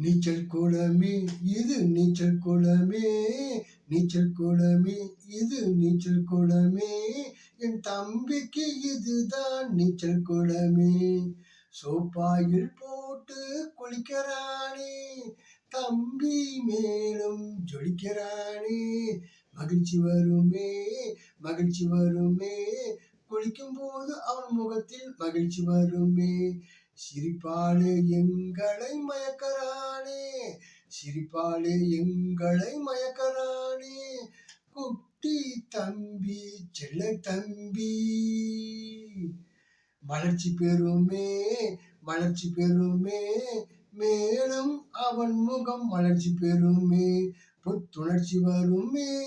நீச்சல் குளமே இது நீச்சல் குளமே நீச்சல் குளமே இது நீச்சல் குளமே என் தம்பிக்கு இதுதான் நீச்சல் குளமே சோப்பாயில் போட்டு குளிக்கிறானே தம்பி மேலும் ஜொலிக்கிறானே. மகிழ்ச்சி வருமே மகிழ்ச்சி வருமே. குளிக்கும் போது அவன் முகத்தில் மகிழ்ச்சி வருமே. சிரிப்பாலே எங்களை மயக்கிறான். சிரிப்பாளே எங்களை மயக்கரானே குட்டி தம்பி செல்ல தம்பி. மலர்ச்சி பெறுமே மலர்ச்சி பெறுமே மேலும் அவன் முகம் மலர்ச்சி பெறுமே. புத்துணர்ச்சி வருமே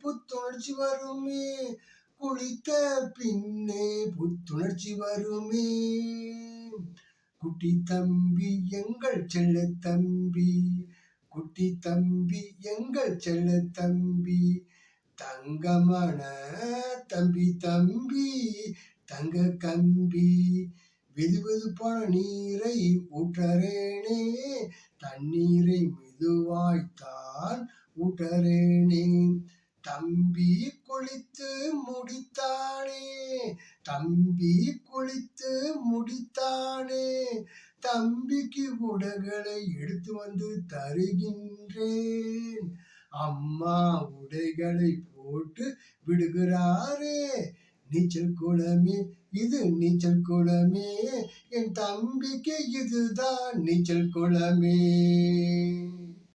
புத்துணர்ச்சி வருமே. குளித்த பின்னே புத்துணர்ச்சி வருமே. குட்டி தம்பி எங்கள் செல்ல தம்பி. குட்டி தம்பி எங்கள் செல்ல தம்பி. தங்கமான தம்பி தம்பி தங்க கம்பி. வெது வெதுப்பான நீரை ஊற்றறேனே தண்ணீரை மெதுவாய்த்தான் ஊற்றறேனே. தம்பி குளித்து முடித்தானே தம்பி முடித்தானே. தம்பிக்கு உடைகளை எடுத்து வந்து தருகின்றேன். அம்மா உடைகளை போட்டு விடுகிறாரே. நீச்சல் குளமே இது நீச்சல் குளமே. என் தம்பிக்கு இதுதான் நீச்சல் குளமே.